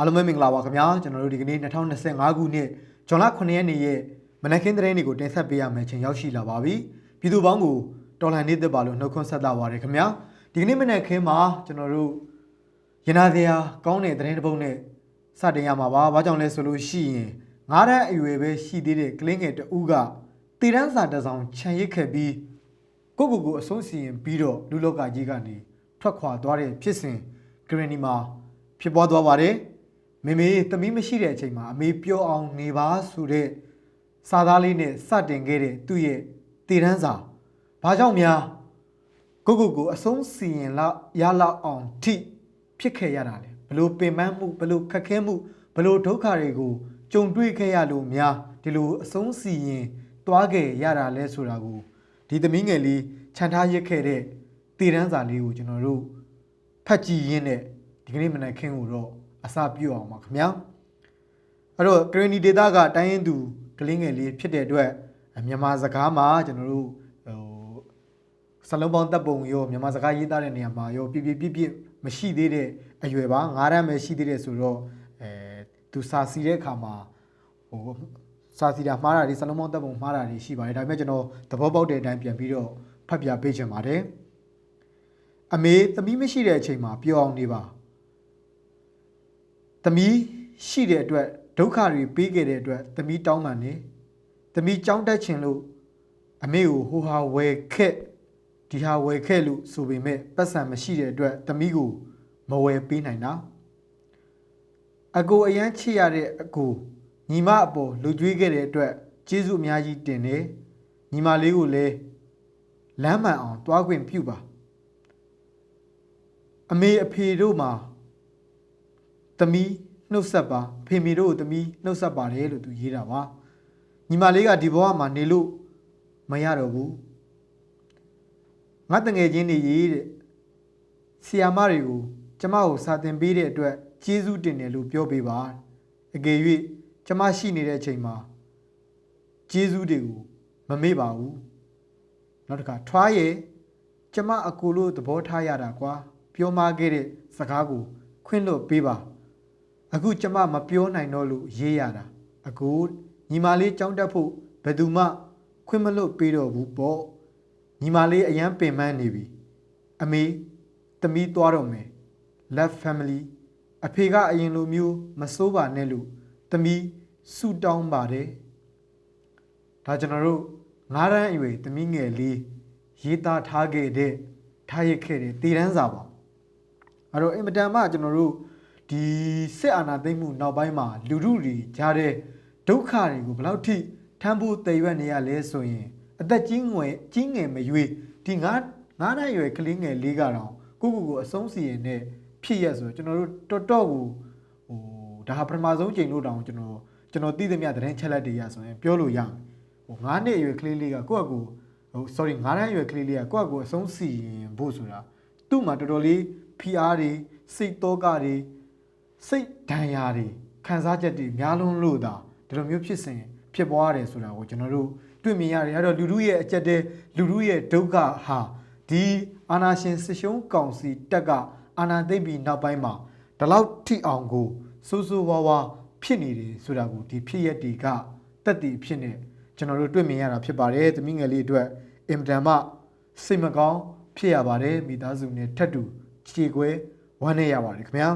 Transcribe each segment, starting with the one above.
အားလုံးပဲမင်္ဂလာပါခင်ဗျာကျွန်တော်တို့ဒီကနေ့2025ခုနှစ်ဇွန်လ9ရက်နေ့ရဲ့မနက်ခင်းသတင်းတွေကိုတင်ဆက်ပေးရမယ့်ချိန်ရောက်ရှိလာပါပြီပြည်သူပေါင်းကိုတော်လှန်နေသစ်ပါလို့နှုတ်ခွန်းဆက်တာပါရခင်ဗျာဒီကနေ့မနက်ခင်းမှာကျွန်တော်တို့ရနာစရာကောင်းတဲ့သတင်းတစ်ပုဒ်နဲ့စတင်ရမှာပါဘာကြောင့်လဲဆိုလို့ရှိရင်ငားတဲ့အရွယ်ပဲရှိသေးတဲ့ကလင်းငယ်တဦးကတည်တန်းစာတစ်စောင်ခြံရစ်ခဲ့ပြီးကိုယ့်ကိုယ်ကိုအဆုံးစီရင်ပြီးတော့လူလောကကြီးကနေထွက်ခွာသွားတဲ့ဖြစ်စဉ်ဂရနီမှာဖြစ်ပွားသွားပါတယ် မေမေသမီးမရှိတဲ့အချိန်မှာအမေပြောအောင်နေပါဆိုတဲ့စာသားလေးနဲ့စတင်ခဲ့တဲ့သူ့ရဲ့တည်တန်းစာဘာကြောင့်များကိုကိုကိုအဆုံးစီရင်လောက်ရလောက်အောင်ထိဖြစ်ခဲ့ရတာလေဘလို့ပင်ပန်းမှုဘလို့ခက်ခဲမှုဘလို့ဒုက္ခတွေကိုကြုံတွေ့ခဲ့ရလို့များဒီလိုအဆုံးစီရင်သွားခဲ့ရတာလဲဆိုတာကိုဒီသမီးငယ်လေးခြံထားရစ်ခဲ့တဲ့တည်တန်းစာလေးကိုကျွန်တော်တို့ဖတ်ကြည့်ရင်းနဲ့ဒီကနေ့မနက်ခင်းကိုတော့ အစပြုအောင်ပါခင်ဗျာအဲ့တော့ဂရနီဒေတာကတိုင်းရင်သူကလေးငယ်လေးဖြစ်တဲ့အတွက်မြန်မာစကားမှာကျွန်တော်တို့ဟိုစလုံးပေါင်းတပ်ပုံရောမြန်မာစကားရေးသားတဲ့နေရာမှာရောပြပြပြပြမရှိသေးတဲ့အရွယ်ပါငါးတန်းပဲရှိသေးတယ်ဆိုတော့အဲသူစာစီတဲ့အခါမှာဟိုစာစီတာမှားတာတွေစလုံးပေါင်းတပ်ပုံမှားတာတွေရှိပါတယ်ဒါပေမဲ့ကျွန်တော်သဘောပေါက်တဲ့အတိုင်းပြန်ပြီးတော့ဖတ်ပြပေးချင်ပါတယ်အမေသမီးမရှိတဲ့အချိန်မှာပြောအောင်နေပါ သမီးရှိတဲ့အတွက်ဒုက္ခတွေပေးခဲ့တဲ့အတွက်သမီးတောင်းပန်နေသမီးကြောင်းတက်ချင်လို့အမေကိုဟိုဟာဝယ်ခက်ဒီဟာဝယ်ခက်လို့ဆိုပေမဲ့ပတ်စံမရှိတဲ့အတွက်သမီးကိုမဝယ်ပေးနိုင်တာအကိုအရန်ချစ်ရတဲ့အကိုညီမအပေါ်လူကြွေးခဲ့တဲ့အတွက်ကျေးဇူးအများကြီးတင်တယ်ညီမလေးကိုလည်းလမ်းမှန်အောင်တွားခွင့်ပြုပါအမေအဖေတို့မှာ သမီးနှုတ်ဆက်ပါဖေမီတို့ကိုသမီးနှုတ်ဆက်ပါတယ်လို့သူရေးတာပါညီမလေးကဒီဘဝမှာနေလို့မရတော့ဘူးငါတငယ်ချင်းတွေရေးတဲ့ဆီယာမတွေကိုကျမကိုစာသင်ပေးတဲ့အတွက်ကျေးဇူးတင်တယ်လို့ပြောပေးပါအကယ်၍ကျမရှိနေတဲ့အချိန်မှာကျေးဇူးတွေကိုမမေ့ပါဘူးနောက်တစ်ခါထွားရဲ့ကျမအကူလို့သဘောထားရတာကွာပြောမခဲ့တဲ့စကားကိုခွင့်လွတ်ပေးပါ အခုကျမမပြောနိုင်တော့လို့ရေးရတာအခုညီမလေးကြောင်းတက်ဖို့ဘယ်သူမှ ခွင့်မလွတ်ပေးတော့ဘူးပေါ့ညီမလေးအရန်ပင်ပန်းနေပြီအမေတမီးသွားတော့မယ် love family အဖေကအရင်လိုမျိုးမစိုးပါနဲ့လို့တမီးဆူတောင်းပါတယ်ဒါကျွန်တော်တို့ငားရန်အရွယ်တမီးငယ်လေးရေးသားထားခဲ့တဲ့ထားရခဲ့တဲ့တည်တန်းစာပါအဲ့တော့အင်မတန်မှကျွန်တော်တို့ ဒီစစ်အာဏာသိမ်းမှုနောက်ပိုင်းမှာလူထုတွေကြားတဲ့ဒုက္ခတွေကိုဘယ်လောက်ထိထမ်းဖို့တည်ရွက်နေရလဲဆိုရင်အသက်ကြီးငွယ်ကြီးငယ်မရွေးဒီငါးငါးနိုင်ရွယ်ကလေးငယ်လေးကတော့ကိုကိုကိုအဆုံးစီရင်နဲ့ဖြစ်ရက်ဆိုတော့ကျွန်တော်တို့တော်တော်ကိုဟိုဒါဟာပထမဆုံးချိန်လို့တောင်ကျွန်တော်ကျွန်တော်သိသမျှသတင်းချက်လက်တွေရဆိုရင်ပြောလို့ရမယ်ဟိုငါးနှစ်အရွယ်ကလေးလေးကကိုယ့်အကူဟို sorry ငါးတန်းအရွယ်ကလေးလေးကကိုယ့်အကူအဆုံးစီရင်ဖို့ဆိုတာသူ့မှာတော်တော်လေး PR တွေစိတ်တော့ကတွေ စိတ်ဒဏ်ရာတွေခံစားချက်တွေများလွန်းလို့သာဒီလိုမျိုးဖြစ်စဉ်ဖြစ်ပွားရတယ်ဆိုတာကိုကျွန်တော်တို့တွေ့မြင်ရတယ်အဲ့တော့လူလူရဲ့အကြက်တဲ့လူလူရဲ့ဒုက္ခဟာဒီအာနာရှင်စစ်ရှုံးကောင်စီတက်ကအာနာသိမ့်ပြီးနောက်ပိုင်းမှာဒီလောက်ထိအောင်ကိုစိုးစိုးဝါးဝါဖြစ်နေတယ်ဆိုတာကိုဒီဖြစ်ရက်တွေကတက်တည်ဖြစ်နေကျွန်တော်တို့တွေ့မြင်ရတာဖြစ်ပါတယ်သမီးငယ်လေးအတွက်အင်မတန်မှစိတ်မကောင်းဖြစ်ရပါတယ်မိသားစုနဲ့ထပ်တူခြေခွဲဝမ်းနေရပါတယ်ခင်ဗျာ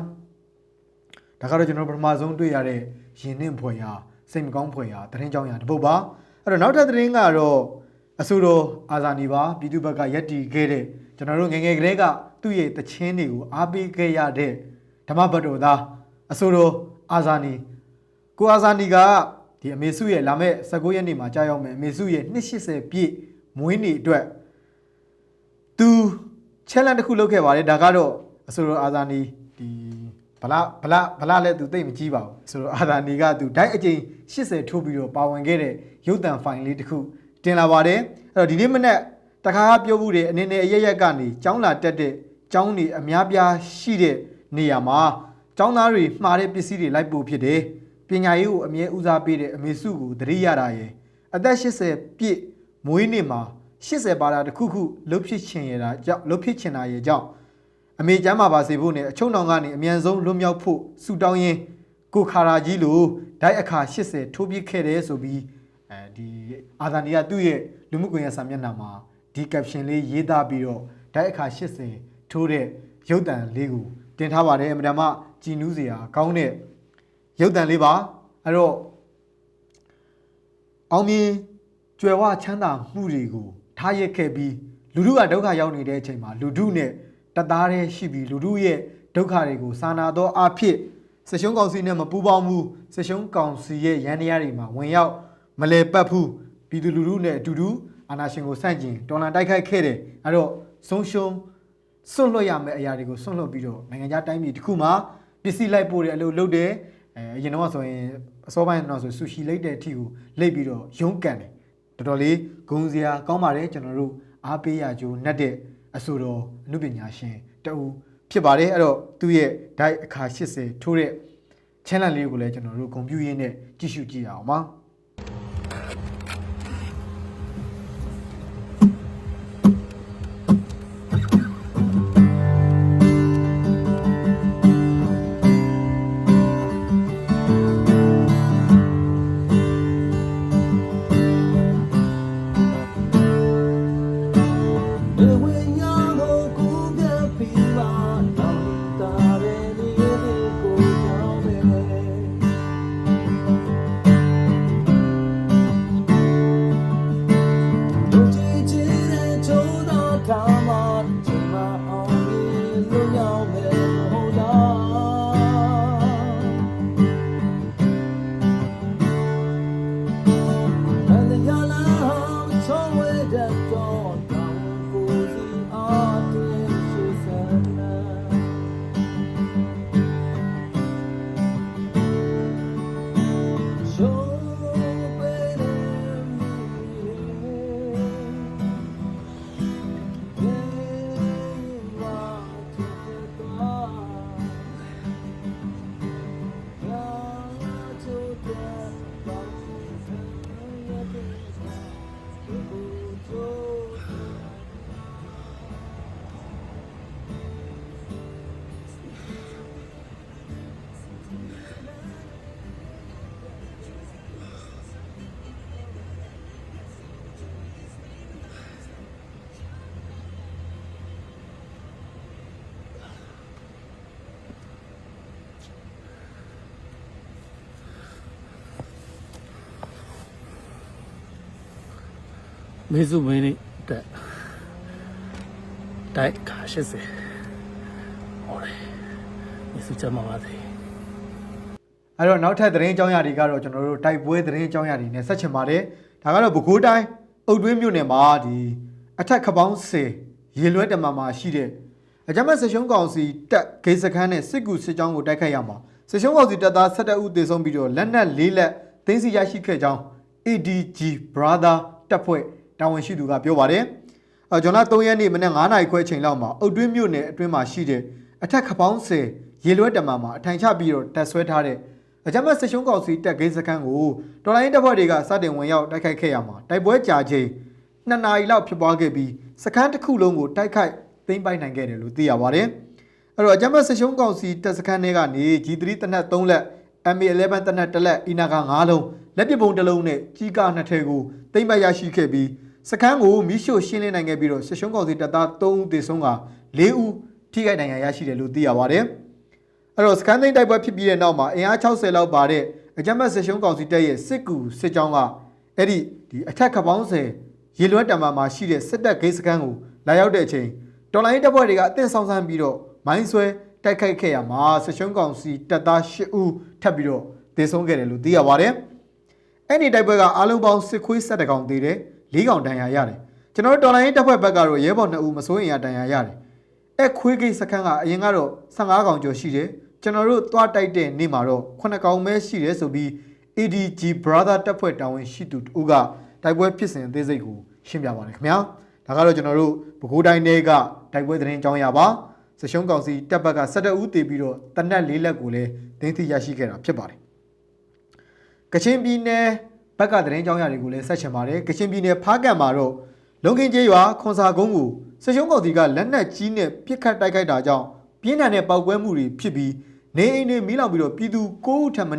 ဒါကတော့ကျွန်တော်ပထမဆုံးတွေ့ရတဲ့ရင်နှင့်ဖွယ်ရာစိတ်မကောင်းဖွယ်ရာသတင်းကြောင်းရာတစ်ပုဒ်ပါအဲ့တော့နောက်ထပ်သတင်းကတော့အဆိုတော်အာဇာနီပါပြည်သူဘက်ကရက်တီခဲ့တဲ့ကျွန်တော်တို့ငယ်ငယ်ကလေးကသူ့ရဲ့တခြင်းတွေကိုအားပေးခဲ့ရတဲ့ဓမ္မဘတ်တော်သားအဆိုတော်အာဇာနီကိုအာဇာနီကဒီအမေစုရဲ့လာမဲ့19ရက်နေ့မှာကြာရောက်မယ်အမေစုရဲ့280ပြည့်မွေးနေ့အတွက်သူချက်လန်တစ်ခုလုပ်ခဲ့ပါတယ်ဒါကတော့အဆိုတော်အာဇာနီဒီ ဗလာဗလာဗလာလည်းသူတိတ်မကြည့်ပါဘူးဆိုတော့အာဇာနီကသူဒိုက်အကျိန်80ထိုးပြီးတော့ပါဝင်ခဲ့တဲ့ရုပ်တံဖိုင်လေးတစ်ခုတင်လာပါတယ်အဲ့တော့ဒီနေ့မနေ့တခါပြောမှုတွေအနေနဲ့အရရက်ကနေចောင်းလာတက်တဲ့ចောင်းတွေအများပြားရှိတဲ့နေရာမှာចောင်းသားတွေမှားတဲ့ပစ္စည်းတွေလိုက်ပို့ဖြစ်တယ်ပညာရေးကိုအမြဲဦးစားပေးတဲ့အမေစုကိုသတိရတာရယ်အသက်80ပြည့်မွေးနေ့မှာ80ပါတာတစ်ခုခုလှုပ်ဖြစ်ချင်ရတာကြောင့်လှုပ်ဖြစ်ချင်တာရဲ့ကြောင့် အမေကျမ်းမာပါစေဖို့နဲ့အချုံတော်ကနေအမြန်ဆုံးလွတ်မြောက်ဖို့ဆုတောင်းရင်းကိုခါရာကြီးလိုဓာတ်အခါ80ထိုးပြစ်ခဲ့တယ်ဆိုပြီးအဲဒီအာသာနီကသူ့ရဲ့လူမှုကွန်ရက်စာမျက်နှာမှာဒီ caption လေးရေးသားပြီးတော့ဓာတ်အခါ80ထိုးတဲ့ရုပ်တံလေးကိုတင်ထားပါတယ်အမှန်တမ်းကြည်နူးစရာကောင်းတဲ့ရုပ်တံလေးပါအဲ့တော့အောင်မြင်ကြွယ်ဝချမ်းသာမှုတွေကိုထားရက်ခဲ့ပြီးလူတို့ကဒုက္ခရောက်နေတဲ့အချိန်မှာလူတို့နဲ့ တသားတည်းရှိပြီးလူတို့ရဲ့ဒုက္ခတွေကိုစာနာသောအဖြစ်စရှုံးကောင်စီနဲ့မပူးပေါင်းဘူးစရှုံးကောင်စီရဲ့ရန်တရားတွေမှာဝင်ရောက်မလဲပတ်ဘူးပြည်သူလူထုနဲ့အတူတူအာဏာရှင်ကိုဆန့်ကျင်တော်လှန်တိုက်ခိုက်ခဲ့တယ်အဲ့တော့ဆုံးရှုံးစွန့်လွတ်ရမယ့်အရာတွေကိုစွန့်လွတ်ပြီးတော့နိုင်ငံခြားတိုင်းပြည်တစ်ခုမှာပစ္စည်းလိုက်ပို့တဲ့အလုပ်လုပ်တယ်အဲအရင်တော့ဆိုရင်အစောပိုင်းတော့ဆိုဆူရှီလိုက်တဲ့အထီကိုလိတ်ပြီးတော့ရုံးကန်တယ်တော်တော်လေးဂုံစရာကောင်းပါတယ်ကျွန်တော်တို့အားပေးရကြိုးနှက်တဲ့ အဆိုတော်အမှုပညာရှင်တအူဖြစ်ပါတယ်အဲ့တော့သူ့ရဲ့ diet အခါ80ထိုးတဲ့ challenge လေးကိုလည်းကျွန်တော်တို့ဂုံပြူရင်းနဲ့ကြည့်ရှုကြည့်ရအောင်ပါ မေစုမင်းလေးတက်တိုက်ခါ80ဟောတယ်မေစုချမ်းပါပါစေအဲ့တော့နောက်ထပ်သတင်းအကြောင်းအရာတွေကတော့ကျွန်တော်တို့တိုက်ပွဲသတင်းအကြောင်းအရာတွေနဲ့ဆက်ချင်ပါတယ်ဒါကတော့ပဲခူးတိုင်းအုတ်တွင်းမြို့နယ်မှာဒီအထက်ခပောင်း10ရေလွဲတမမှာရှိတဲ့အကြမ်းဖက်ဆရှုံးကောင်စီတက်ဂိတ်စခန်းနဲ့စစ်ကူစစ်ကြောင်းကိုတိုက်ခိုက်ရမှာဆရှုံးကောင်စီတပ်သား17ဦးသေဆုံးပြီးတော့လက်နက်၄လက်သိမ်းဆီးရရှိခဲ့ကြောင်း ADG Brother တပ်ဖွဲ့ တာဝန်ရှိသူကပြောပါတယ်အဲဂျွန်လာ3ရက်နေ့မနေ့9နာရီခွဲအချိန်လောက်မှာအုတ်တွင်းမြို့နယ်အတွင်းမှာရှိတဲ့အထက်ခပောင်း10ရေလွဲတမမှာအထိုင်ချပြီးတော့တပ်ဆွဲထားတဲ့အကြမ်းဖက်စစ်ရှုံးကောင်စီတက်ဂိတ်စခန်းကိုတော်လိုင်းတပ်ဖွဲ့တွေကစတင်ဝင်ရောက်တိုက်ခိုက်ခဲ့ရမှာတိုက်ပွဲကြာချိန်2နာရီလောက်ဖြစ်ပွားခဲ့ပြီးစခန်းတစ်ခုလုံးကိုတိုက်ခိုက်သိမ်းပိုက်နိုင်ခဲ့တယ်လို့သိရပါတယ်။အဲ့တော့အကြမ်းဖက်စစ်ရှုံးကောင်စီတပ်စခန်းတွေကနေ G3 တနက်3လက် MA11 တနက်1လက်အီနာက9လုံးလက်ပစ်ပုံတစ်လုံးနဲ့ကြီးကားနှစ်ထည်ကိုသိမ်းပိုက်ရရှိခဲ့ပြီး စခန်းကိုမိရှို့ရှင်းလင်းနိုင်ခဲ့ပြီးတော့စစ်ရှုံးကောင်စီတပ်သား3ဦးသေဆုံးက4ဦးထိခိုက်ဒဏ်ရာရရှိတယ်လို့သိရပါတယ်။အဲ့တော့စကန်သိန်းတိုက်ပွဲဖြစ်ပြီးတဲ့နောက်မှာအင်အား60လောက်ပါတဲ့အကြမ်းဖက်စစ်ရှုံးကောင်စီတပ်ရဲ့စစ်ကူစစ်ကြောင်းကအဲ့ဒီဒီအထက်ခပောင်း10ရေလွှဲတံမှာမှာရှိတဲ့စစ်တပ်ဂိတ်စခန်းကိုလာရောက်တဲ့အချိန်တော်လိုင်းတပ်ဖွဲ့တွေကအသင့်ဆောင်ဆန်းပြီးတော့မိုင်းဆွဲတိုက်ခိုက်ခဲ့ရမှာစစ်ရှုံးကောင်စီတပ်သား10ဦးထပ်ပြီးတော့သေဆုံးခဲ့တယ်လို့သိရပါတယ်။အဲ့ဒီတိုက်ပွဲကအားလုံးပေါင်းစစ်ခွေး7ကောင်သေးတယ် ၄ကောင်ဒဏ်ရာရတယ်။ကျွန်တော်တို့တော်လိုင်းတပ်ဖွဲ့ဘက်ကတော့ရဲဘော်2ဦးမစိုးရင်ရဒဏ်ရာရတယ်။အဲ့ခွေးကိတ်စခန်းကအရင်ကတော့15ကောင်ကျော်ရှိတယ်ကျွန်တော်တို့သွားတိုက်တဲ့နေ့မှာတော့9ကောင်ပဲရှိတယ်ဆိုပြီး ADG Brother တပ်ဖွဲ့တာဝန်ရှိသူတူကတိုက်ပွဲဖြစ်စဉ်အသေးစိတ်ကိုရှင်းပြပါတယ်ခင်ဗျာဒါကတော့ကျွန်တော်တို့ပဲခူးတိုင်းထဲကတိုက်ပွဲသတင်းအကြောင်းအရာပါစရှုံးကောင်စီတပ်ဘက်က17ဦးတည်ပြီးတော့တနက်၄လက်ကိုလည်းသိမ်းသိရရှိခဲ့တာဖြစ်ပါတယ်ကချင်ပြည်နယ် ဘက်ကသတင်းအကြောင်းအရာတွေကိုလည်းဆက်ချင်ပါတယ်ကချင်ပြည်နယ်ဖားကန့်မှာတော့လုံကင်းကျေးရွာခွန်စာကုန်းကိုစစ်ရှုံးကောင်စီကလက်နက်ကြီးနဲ့ပစ်ခတ်တိုက်ခိုက်တာကြောင့်ပြင်းထန်တဲ့ပောက်ကွဲမှုတွေဖြစ်ပြီးနေအိမ်တွေမီးလောင်ပြီးတော့ပြည်သူ9ဦးထပ်မံ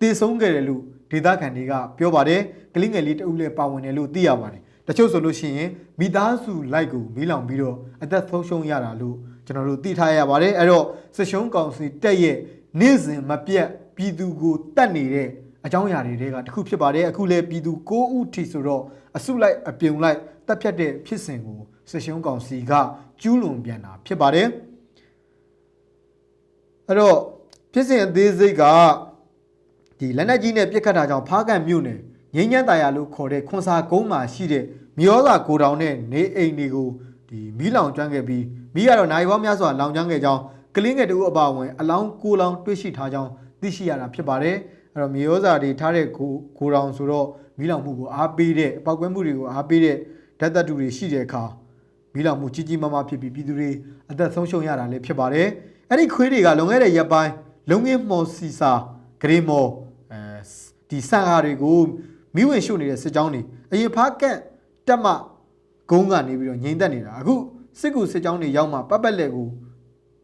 တေဆုံးခဲ့တယ်လို့ဒေသခံတွေကပြောပါတယ်ကလေးငယ်လေးတဦးလည်းပါဝင်တယ်လို့သိရပါတယ်တချို့ဆိုလို့ရှိရင်မိသားစုလိုက်ကိုမီးလောင်ပြီးတော့အသက်ဆုံးရှုံးရတာလို့ကျွန်တော်တို့သိထားရပါတယ်အဲ့တော့စစ်ရှုံးကောင်စီတက်ရဲ့နေ့စဉ်မပြတ်ပြည်သူကိုတတ်နေတဲ့ အကြောင်းအရာတွေကတစ်ခုဖြစ်ပါတယ်အခုလည်းပြည်သူ9ဦးထိဆိုတော့အစုလိုက်အပြုံလိုက်တပ်ဖြတ်တဲ့ဖြစ်စဉ်ကိုစစ်ရှုံးကောင်စီကကျူးလွန်ပြန်တာဖြစ်ပါတယ်အဲ့တော့ဖြစ်စဉ်အသေးစိတ်ကဒီလက်နက်ကြီးနဲ့ပြစ်ခတ်တာကြောင့်ဖားကန်မြို့နယ်ငင်းညမ်းတာယာလို့ခေါ်တဲ့ခွန်စာကုန်းမှာရှိတဲ့မြေဩဇာကိုတောင်နဲ့နေအိမ်တွေကိုဒီမီးလောင်ကျွမ်းခဲ့ပြီးမီးကတော့နိုင်ပေါင်းများစွာလောင်ကျွမ်းခဲ့ကြောင်းကလင်းငယ်တူအပါအဝင်အလောင်းကိုလောင်တွေ့ရှိထားကြောင်းသိရှိရတာဖြစ်ပါတယ် အဲ့တော့မြေဩဇာတွေထားတဲ့ကိုကိုတောင်ဆိုတော့မီးလောင်မှုကိုအားပေးတဲ့ပောက်ကွဲမှုတွေကိုအားပေးတဲ့ဓာတ်သတ္တုတွေရှိတဲ့အခါမီးလောင်မှုကြီးကြီးမားမားဖြစ်ပြီးပြည်သူတွေအသက်ဆုံးရှုံးရတာလည်းဖြစ်ပါတယ်။အဲ့ဒီခွေးတွေကလွန်ခဲ့တဲ့ရက်ပိုင်းလုံငင်းမော်စီစာဂရေမော်အဲဒီဆန်ဟာတွေကိုမိဝင်ရှုပ်နေတဲ့စစ်ကြောင်းတွေအရင်ဖားကန့်တက်မကုန်းကနေပြီးတော့ငြိမ်သက်နေတာအခုစစ်ကူစစ်ကြောင်းတွေရောက်မှပတ်ပတ်လက်ကို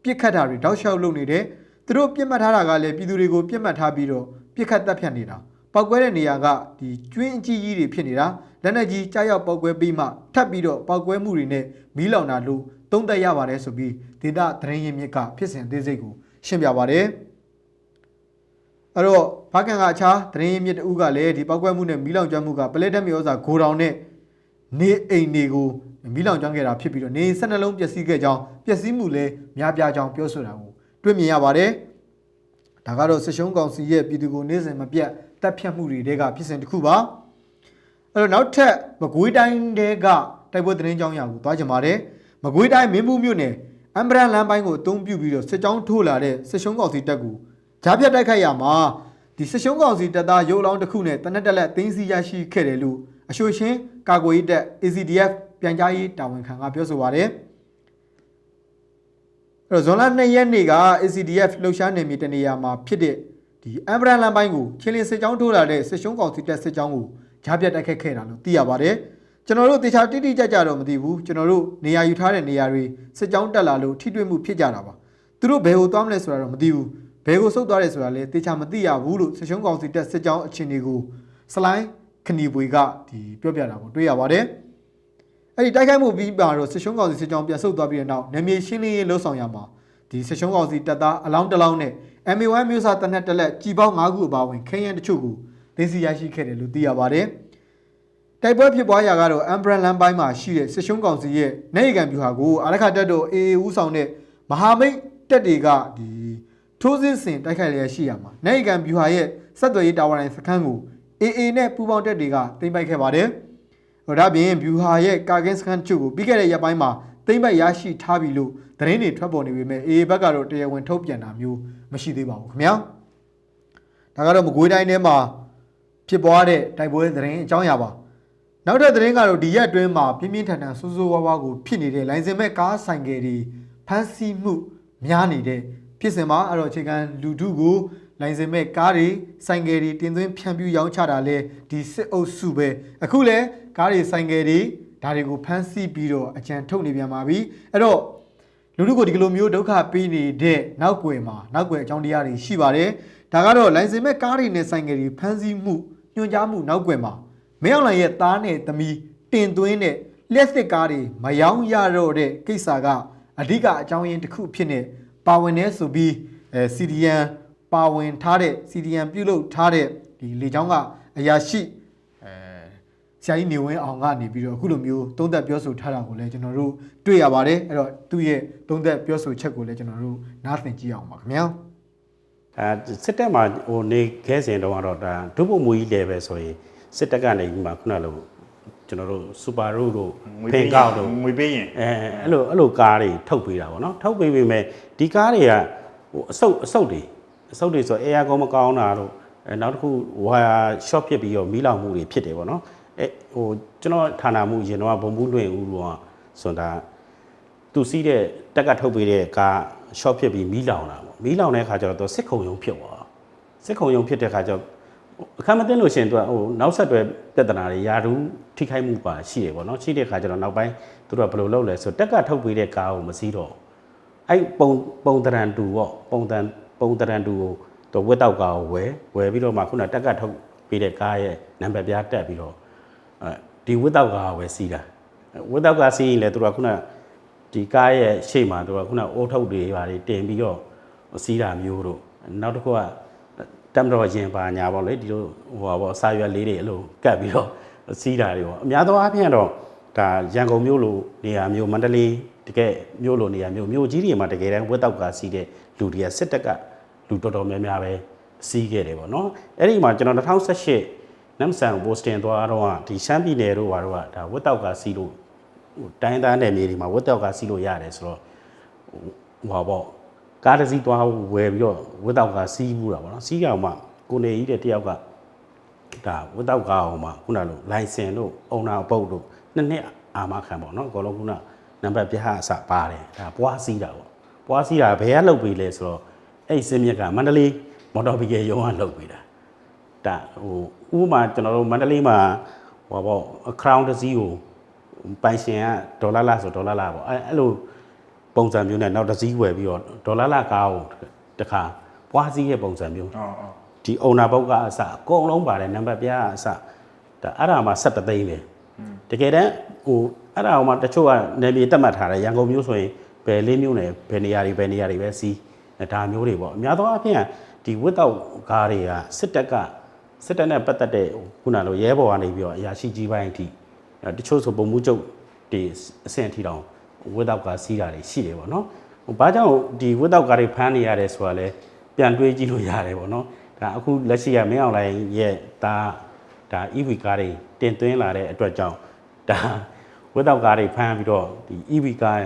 ပြစ်ခတ်တာတွေတောက်လျှောက်လုပ်နေတယ်သူတို့ပြစ်မှတ်ထားတာကလည်းပြည်သူတွေကိုပြစ်မှတ်ထားပြီးတော့ ပြစ်ခတ်တပ်ဖြတ်နေတာပောက်ကွဲတဲ့နေရာကဒီကျွင်းအကြီးကြီးတွေဖြစ်နေတာလက်နက်ကြီးကြားရောက်ပောက်ကွဲပြီးမှထပ်ပြီးတော့ပောက်ကွဲမှုတွေနဲ့မီးလောင်တာလို့သုံးသပ်ရပါတယ်ဆိုပြီးဒေတာသတင်းရင်းမြစ်ကဖြစ်စဉ်အသေးစိတ်ကိုရှင်းပြပါတယ်အဲ့တော့ဘာကန်ကအခြားသတင်းရင်းမြစ်တဦးကလည်းဒီပောက်ကွဲမှုနဲ့မီးလောင်ကျွမ်းမှုကပလက်တက်မျိုးစာဂိုတောင်နဲ့နေအိမ်တွေကိုမီးလောင်ကျွမ်းခဲ့တာဖြစ်ပြီးတော့နေဆက်နှလုံးပျက်စီးခဲ့ကြောင်းပျက်စီးမှုလည်းများပြားကြောင်းပြောဆိုတာကိုတွေ့မြင်ရပါတယ် ဒါကတော့စစ်ရှုံးကောင်စီရဲ့ပြည်သူကိုနေ့စဉ်မပြတ်တပ်ဖြတ်မှုတွေတဲကဖြစ်စဉ်တစ်ခုပါအဲ့တော့နောက်ထပ်မကွေးတိုင်းတဲကတိုက်ပွဲသတင်းကြောင်းရာကိုသွားကြပါတယ်မကွေးတိုင်းမင်းဘူးမြို့နယ်အမ်ဘရန်လမ်းပိုင်းကိုအုံပြုပြီးတော့စစ်ကြောင်းထိုးလာတဲ့စစ်ရှုံးကောင်စီတပ်ကူဂျားပြတ်တိုက်ခိုက်ရမှာဒီစစ်ရှုံးကောင်စီတပ်သားရုပ်လောင်းတစ်ခုနဲ့တနက်တက်လက်သိန်းစီရရှိခဲ့တယ်လို့အရှိုရှင်ကာကွယ်ရေးတပ် ACDF ပြန်ကြားရေးတာဝန်ခံကပြောဆိုပါတယ် အဲ့တော့ဇွန်လ2ရက်နေ့က ACDF လှုပ်ရှားနေမြေတနေရာမှာဖြစ်တဲ့ဒီအမ်ဘရန်လမ်းပိုင်းကိုချင်းလင်းစစ်ကြောင်းထိုးလာတဲ့စစ်ရှုံးကောင်စီတပ်စစ်ကြောင်းကိုဂျားပြတ်တိုက်ခိုက်ခဲ့တာလို့သိရပါတယ်ကျွန်တော်တို့တေချာတိတိကျကျတော့မသိဘူးကျွန်တော်တို့နေရာယူထားတဲ့နေရာတွေစစ်ကြောင်းတက်လာလို့ထိတွေ့မှုဖြစ်ကြတာပါသူတို့ဘယ်ကိုသွားမလဲဆိုတာတော့မသိဘူးဘယ်ကိုဆုတ်သွားတယ်ဆိုတာလည်းတေချာမသိရဘူးလို့စစ်ရှုံးကောင်စီတပ်စစ်ကြောင်းအခြေအနေကိုစလိုင်းခဏီပွေကဒီပြောပြတာကိုတွေ့ရပါတယ် အဲ့ဒီတိုက်ခိုက်မှုပြီးပါတော့စစ်ရှုံးကောင်စီစစ်ကြောင်းပြန်ဆုတ်သွားပြီးတဲ့နောက်နေမြေရှင်းလင်းရေးလှုပ်ဆောင်ရမှာဒီစစ်ရှုံးကောင်စီတပ်သားအလောင်းတစ်လောင်းနဲ့ MA1 မျိုးစားတနက်တက်လက်ကြီးပေါင်း9ခုအပါအဝင်ခင်းရန်တချို့ကိုသိသိရရှိခဲ့တယ်လို့သိရပါတယ်။တိုက်ပွဲဖြစ်ပွားရာကတော့ Umbrella လမ်းပိုင်းမှာရှိတဲ့စစ်ရှုံးကောင်စီရဲ့နိုင်ရကန်ဗျူဟာကိုအာရခတက်တို့ AA ဦးဆောင်တဲ့မဟာမိတ်တက်တွေကဒီထိုးစစ်ဆင်တိုက်ခိုက်လျက်ရှိရမှာနိုင်ရကန်ဗျူဟာရဲ့ဆက်သွယ်ရေးတာဝါတိုင်းစခန်းကို AA နဲ့ပူးပေါင်းတက်တွေကသိမ်းပိုက်ခဲ့ပါတယ်။ဟို ဒါပြင်ဗျူဟာရဲ့ကာကင်းစခန်းချုပ်ကိုပြီးခဲ့တဲ့ရက်ပိုင်းမှာသိမ်းပိုက်ရရှိထားပြီလို့သတင်းတွေထွက်ပေါ်နေပေမဲ့ AA ဘက်ကတော့တရားဝင်ထုတ်ပြန်တာမျိုးမရှိသေးပါဘူးခင်ဗျာ။ဒါကတော့မကွေးတိုင်းထဲမှာဖြစ်ပွားတဲ့တိုက်ပွဲသတင်းအကြောင်းအရာပါ။နောက်ထပ်သတင်းကတော့ဒီရက်အတွင်းမှာပြင်းပြင်းထန်ထန်ဆိုးဆိုးဝါးဝါးကိုဖြစ်နေတဲ့လိုင်စင်မဲ့ကားဆိုင်ကယ်တွေဖမ်းဆီးမှုများနေတဲ့ဖြစ်စဉ်မှာအဲ့တော့အခြေခံလူထုကို လိုင်စင်မဲ့ကားတွေဆိုင်ကယ်တွေတင်သွင်းဖြန့်ဖြူးရောင်းချတာလဲဒီစစ်အုပ်စုပဲအခုလဲကားတွေဆိုင်ကယ်တွေဒါတွေကိုဖမ်းဆီးပြီးတော့အကြံထုတ်နေပြန်ပါပြီအဲ့တော့လူတို့ကိုဒီကလိုမျိုးဒုက္ခပေးနေတဲ့နောက်ွယ်မှာနောက်ွယ်အကြောင်းတရားတွေရှိပါတယ်။ဒါကတော့လိုင်စင်မဲ့ကားတွေနဲ့ဆိုင်ကယ်တွေဖမ်းဆီးမှုညွှန်ကြားမှုနောက်ွယ်မှာမင်းအောင်လှိုင်ရဲ့သားနဲ့သမီးတင်သွင်းတဲ့လက်စစ်ကားတွေမယောင်းရတော့တဲ့ကိစ္စကအဓိကအကြောင်းရင်းတစ်ခုဖြစ်နေပါဝင်နေဆိုပြီးအဲ CDN ပါဝင်ထားတဲ့ CDN ပြုလုပ်ထားတဲ့ဒီလေချောင်းကအရာရှိအဲဆရာကြီးနေဝင်းအောင်ကနေပြီးတော့အခုလိုမျိုးသုံးသက်ပြောဆိုထားတာကိုလည်းကျွန်တော်တို့တွေ့ရပါတယ်အဲ့တော့သူ့ရဲ့သုံးသက်ပြောဆိုချက်ကိုလည်းကျွန်တော်တို့နားသင်ကြည့်အောင်ပါခင်ဗျာအဲစစ်တပ်မှာဟိုနေခဲစဉ်တုန်းကတော့ဒါဒုဗိုလ်မူကြီးလေပဲဆိုရင်စစ်တပ်ကနေပြီးမှခုနလိုကျွန်တော်တို့စူပါရိုတို့ငွေဖင်ပေးကောက်တို့ငွေပေးရင်အဲအဲ့လိုအဲ့လိုကားတွေထုတ်ပေးတာဗောနော်ထုတ်ပေးပေမဲ့ဒီကားတွေကဟိုအဆုတ်အဆုတ်တွေ အဆုတ်တွေဆိုအဲယာကုန်းမကောင်းတာတို့အဲနောက်တစ်ခုဝါရှော့ဖြစ်ပြီးတော့မီးလောင်မှုတွေဖြစ်တယ်ဗောနော်အဲဟိုကျွန်တော်ဌာနမှုရင်တော့ဘုံဘူးလွင်ဦးတော့ဆိုတာသူစီးတဲ့တက်ကထုတ်ပေးတဲ့ကားရှော့ဖြစ်ပြီးမီးလောင်တာဗောမီးလောင်တဲ့ခါကျတော့သူစစ်ခုံရုံဖြစ်သွားစစ်ခုံရုံဖြစ်တဲ့ခါကျတော့ဟအခက်မသိလို့ရှရင်သူကဟိုနောက်ဆက်တွဲပြဿနာတွေယာတူးထိခိုက်မှုပါရှိတယ်ပေါ့နော်ရှိတဲ့ခါကျတော့နောက်ပိုင်းသူတို့ကဘယ်လိုလုပ်လဲဆိုတက်ကထုတ်ပေးတဲ့ကားကိုမစည်းတော့အဲ့ပုံပုံတရံတူပေါ့ပုံတန် ပုံတရံတူကိုသူဝက်တောက်ကားကိုဝယ်ဝယ်ပြီးတော့မှခုနတက်ကထုတ်ပေးတဲ့ကားရဲ့နံပါတ်ပြားတက်ပြီးတော့အဲဒီဝက်တောက်ကားကိုဝယ်စီးတာဝက်တောက်ကားစီးရင်လည်းသူတို့ကခုနဒီကားရဲ့ရှေ့မှာသူကခုနအိုးထုတ်တွေပါတွေတင်ပြီးတော့စီးတာမျိုးတို့နောက်တစ်ခုကတမ်တော်ရင်ပါညာပေါ့လေဒီလိုဟိုပါပေါ့စာရွက်လေးတွေအဲ့လိုကတ်ပြီးတော့စီးတာတွေပေါ့အများသောအားဖြင့်တော့ဒါရန်ကုန်မြို့လိုနေရာမျိုးမန္တလေးတကယ်မြို့လိုနေရာမျိုးမြို့ကြီးတွေမှာတကယ်တမ်းဝက်တောက်ကစီးတဲ့လူတွေကစစ်တပ်က လူတော်တော်များများပဲစီးခဲ့တယ်ပေါ့နော်အဲ့ဒီမှာကျွန်တော်2018နမ်ဆန်ပိုစတင်သွားတော့ဒီရှမ်းပြည်နယ်တို့ဘာတို့ကဒါဝက်တောက်ကစီးလို့ဟိုတိုင်းသားနယ်မြေတွေမှာဝက်တောက်ကစီးလို့ရတယ်ဆိုတော့ဟိုပါပေါ့ကားတစ်စီးသွားဝယ်ပြီးတော့ဝက်တောက်ကစီးဘူးတာပေါ့နော်စီးကောင်မှကိုနေကြီးတဲ့တယောက်ကဒါဝက်တောက်ကားအောင်မှခုနလိုလိုင်စင်တို့အုံနာအပုတ်တို့နှစ်နှစ်အာမခံပေါ့နော်အကုန်လုံးခုနနံပါတ်ပြဟာအစပါတယ်ဒါပွားစီးတာပေါ့ပွားစီးတာဘယ်ကလုပ်ပေးလဲဆိုတော့ အဲ့စင်းမြက်ကမန္တလေးမော်တော်ဘီကယ်ရုံးကလုပ်ပေးတာဒါဟိုဥပမာကျွန်တော်တို့မန္တလေးမှာဟိုပါပေါ့ခရောင်းတစ်စီးကိုပိုင်ရှင်ကဒေါ်လာလားဆိုဒေါ်လာလားပေါ့အဲ့အဲ့လိုပုံစံမျိုးနဲ့နောက်တစ်စည်းဝယ်ပြီးတော့ဒေါ်လာလာကားကိုတခါပွားစည်းရဲ့ပုံစံမျိုးအော်အော်ဒီအုံနာပုတ်ကအစအကုန်လုံးပါတယ်နံပါတ်ပြားကအစဒါအဲ့ဒါမှ7သိန်းလေတကယ်တမ်းဟိုအဲ့ဒါမှတချို့ကနေပြည်တက်မှတ်ထားတယ်ရန်ကုန်မြို့ဆိုရင်ဘယ်လေးမြို့နယ်ဘယ်နေရာတွေဘယ်နေရာတွေပဲစီး ဒါမျိုးတွေပေါ့အများသောအားဖြင့်ဒီဝစ်တောက်ကားတွေကစစ်တပ်ကစစ်တပ်နဲ့ပတ်သက်တဲ့ခုနလိုရဲဘော်ကနေပြီးတော့အရာရှိကြီးပိုင်းအထိတချို့ဆိုပုံမှုချုပ်ဒီအဆင့်အထိတောင်ဝစ်တောက်ကစီးတာတွေရှိတယ်ပေါ့နော်ဟိုဘာကြောင့်ဒီဝစ်တောက်ကားတွေဖမ်းနေရတယ်ဆိုတာလဲပြန်တွေးကြည့်လို့ရတယ်ပေါ့နော်ဒါအခုလက်ရှိကမင်းအောင်လိုင်းရဲ့ဒါဒါ EV ကားတွေတင်သွင်းလာတဲ့အတွက်ကြောင့်ဒါဝစ်တောက်ကားတွေဖမ်းပြီးတော့ဒီ EV ကား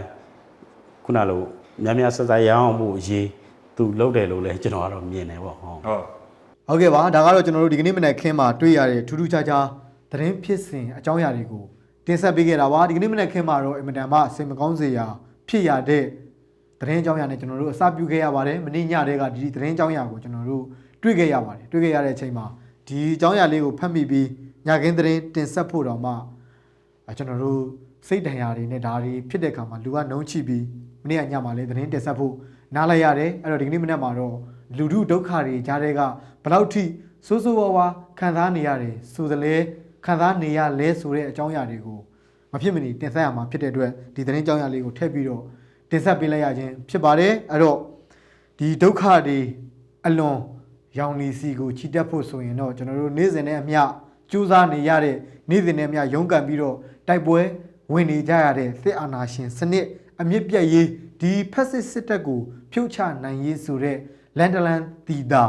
ခုနလိုများများဆက်ဆက်ရအောင်မှုအရေး သူလုပ်တယ်လို့လည်းကျွန်တော်ကတော့မြင်တယ်ပေါ့ဟောဟုတ်ဟုတ်ကဲ့ပါဒါကတော့ကျွန်တော်တို့ဒီကနေ့မနေ့ခင်းမှာတွေ့ရတဲ့ထူးထူးခြားခြားသတင်းဖြစ်စဉ်အကြောင်းအရာတွေကိုတင်ဆက်ပေးခဲ့တာပါဒီကနေ့မနေ့ခင်းမှာတော့အင်မတန်မှစိတ်မကောင်းစရာဖြစ်ရတဲ့သတင်းအကြောင်းအရာနဲ့ကျွန်တော်တို့အစပြုခဲ့ရပါတယ်မနေ့ညတည်းကဒီသတင်းအကြောင်းအရာကိုကျွန်တော်တို့တွေ့ခဲ့ရပါတယ်တွေ့ခဲ့ရတဲ့အချိန်မှာဒီအကြောင်းအရာလေးကိုဖတ်မိပြီးညခင်းသတင်းတင်ဆက်ဖို့တော့မှအဲကျွန်တော်တို့စိတ်ဒဏ်ရာတွေနဲ့ဒါတွေဖြစ်တဲ့အခါမှာလူကနှုံးချိပြီးမနေ့ကညမှာလည်းသတင်းတင်ဆက်ဖို့ နားလိုက်ရတယ်အဲ့တော့ဒီကနေ့မနေ့မှာတော့လူထုဒုက္ခတွေကြားတဲ့ကဘယ်လောက်ထိစိုးစိုးဝါးဝါခံစားနေရတယ်ဆိုသလဲခံစားနေရလဲဆိုတဲ့အကြောင်းအရာတွေကိုမဖြစ်မနေတင်ဆက်ရမှာဖြစ်တဲ့အတွက်ဒီသတင်းအကြောင်းအရာလေးကိုထည့်ပြီးတော့တင်ဆက်ပေးလိုက်ရခြင်းဖြစ်ပါတယ်အဲ့တော့ဒီဒုက္ခတွေအလွန်ရောင်လီစီကိုချီတက်ဖို့ဆိုရင်တော့ကျွန်တော်တို့နေ့စဉ်နဲ့အမျှကြိုးစားနေရတဲ့နေ့စဉ်နဲ့အမျှရုန်းကန်ပြီးတော့တိုက်ပွဲဝင်နေကြရတဲ့စစ်အာဏာရှင်စနစ် အမြင့်ပြတ်ရေးဒီဖက်စစ်စစ်တပ်ကိုဖြုတ်ချနိုင်ရေးဆိုတဲ့လန်ဒလန်တီတာ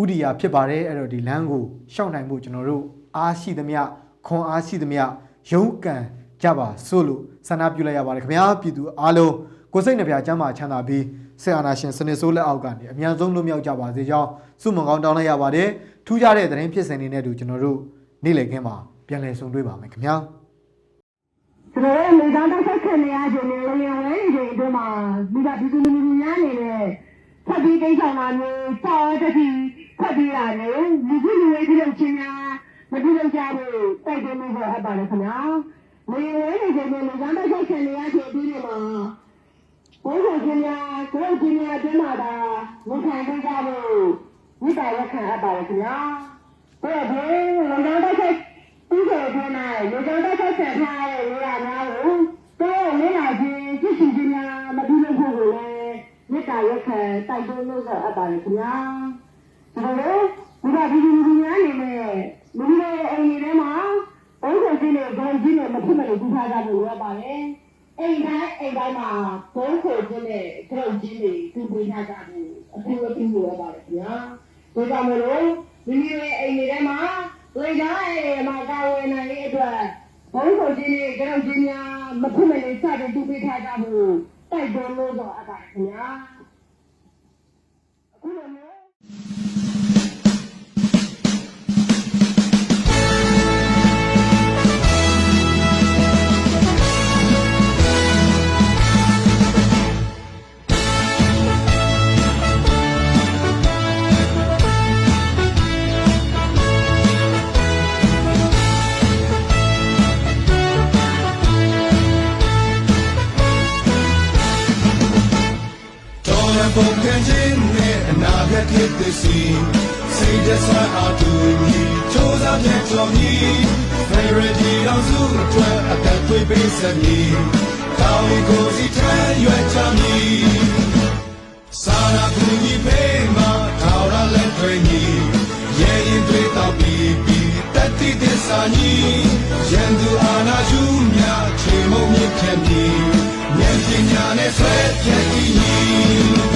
ဥဒိယာဖြစ်ပါတယ်အဲ့တော့ဒီလမ်းကိုရှောက်နိုင်ဖို့ကျွန်တော်တို့အားရှိသမျှခွန်အားရှိသမျှရုန်းကန်ကြပါစို့လို့ဆန္ဒပြုလိုက်ရပါတယ်ခင်ဗျာပြည်သူအားလုံးကိုယ်စိတ်နှပြချမ်းသာချမ်းသာပြီးဆေအာနာရှင်စနစ်ဆိုးလက်အောက်ကနေအများဆုံးလွတ်မြောက်ကြပါစေကြောင်းဆုမွန်ကောင်းတောင်းလိုက်ရပါတယ်ထူးခြားတဲ့သတင်းဖြစ်စဉ်တွေနဲ့အတူကျွန်တော်တို့နေ့လည်ခင်းမှာပြန်လည်ဆုံတွေ့ပါမယ်ခင်ဗျာကျွန် တော်တို့လေသားတစ်ဆက်ခံနေရခြင်းနဲ့လေဝဲနေခြင်းအတွင်းမှာမိဘပြည်သူလူထုများအနေနဲ့ဖတ်ပြီးတိတ်ဆောင်တာမျိုးတောင်းတတိဖတ်ပြီးရတယ်လူကြီးလူဝေးပြုလုပ်ခြင်းများမပြုလုပ်ကြဘူးတိုက်တွန်းမှုပေါ်အပ်ပါတယ်ခင်ဗျာလေဝဲနေခြင်းနဲ့လေသားတစ်ဆက်ခံနေရခြင်းအတွင်းမှာဘုရားရှင်များကိုယ်ရှင်များအတွင်းမှာဒါဝန်ခံပေးကြဖို့မိဘရက်ခံအပ်ပါတယ်ခင်ဗျာဘယ်ဘယ်လေသားတစ်ဆက် ဒီလိုပြောနေလေသားတစ်ဆက်ဆက်ထားတဲ့နေရာများကိုတော့လေ့လာခြင်းသိရှိခြင်းများမပြုလုပ်ဖို့ကိုလည်းမေတ္တာရက်ခံတိုက်တွန်းလို့ဆိုအပ်ပါတယ်ခင်ဗျာဒါလိုဘုရားပြည်သူလူများအနေနဲ့လူတွေအိမ်တွေမှာဘုရားရှင်နဲ့ဂုဏ်ကြီးနဲ့မဖြစ်မနေပြုထားကြဖို့ရပါတယ်အိမ်တိုင်းအိမ်တိုင်းမှာဘုန်းကိုခြင်းနဲ့ဂုဏ်ကြီးတွေပြုပေးထားကြဖို့အထူးအပြုလို့ရပါတယ်ခင်ဗျာဒါကြောင့်မလို့မိမိရဲ့အိမ်တွေထဲမှာ လေကားရဲ့မှာကာဝယ်နိုင်တဲ့အတွက်ဘုန်းကိုခြင်းနဲ့ဂုဏ်ကြီးများမဖြစ်မနေစတင်ပြုပေးထားကြဖို့တိုက်တွန်းလို့ဆိုအပ်ပါတယ်ခင်ဗျာအခုလိုမျိုး ခေတ်သစ်စီစိတ်သက်သာအတူညီချိုးစားပြန်ကြော်မီ Favorite တော်စုအတွက်အသက်သွေးပေးစမီကောင်းရင်ကိုစီထမ်းရွက်ချမီစာနာကူညီပေးမှာထောက်ရလက်တွေညီရဲ့ရင်တွေတော့ပြီးပြီးတက်တိသစ္စာညီရန်သူအာနာယူမြချေမုံမြင့်ခဲ့မီဉာဏ်ပညာနဲ့ဆွဲဖြတ်တည်ညီ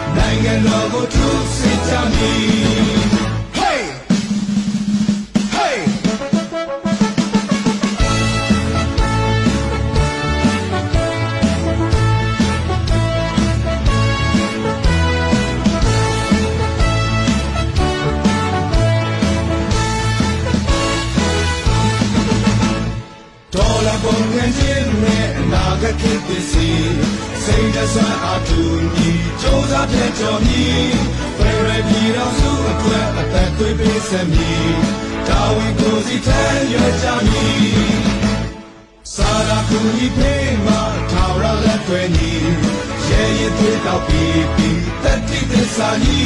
နိုင်ငံတော်ကိုထုစစ်ကြမည် Hey Hey ဒေါ်လာပုံငန်းချင်းနဲ့အနာဂတ်ခေတ်သစ်စီ စိတ်သက်သာအတူညီစူးစမ်းပြည့်ကျော်မီဖရရပြည်တော်စုအတွက်အသက်သွေးပေးဆက်မီတာဝန်ကိုစီထမ်းရွက်ကြမီစာရာကူညီပေးမှာထာဝရလက်တွေညီရဲရင်သွေးတော့ပြီးပြီးတက်တိသစ္စာညီ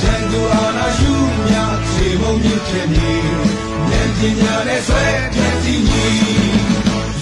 ရန်သူအာနာယူမြချေမုံမြင့်ခဲ့မီဉာဏ်ပညာနဲ့ဆွဲပြည့်တည်ညီ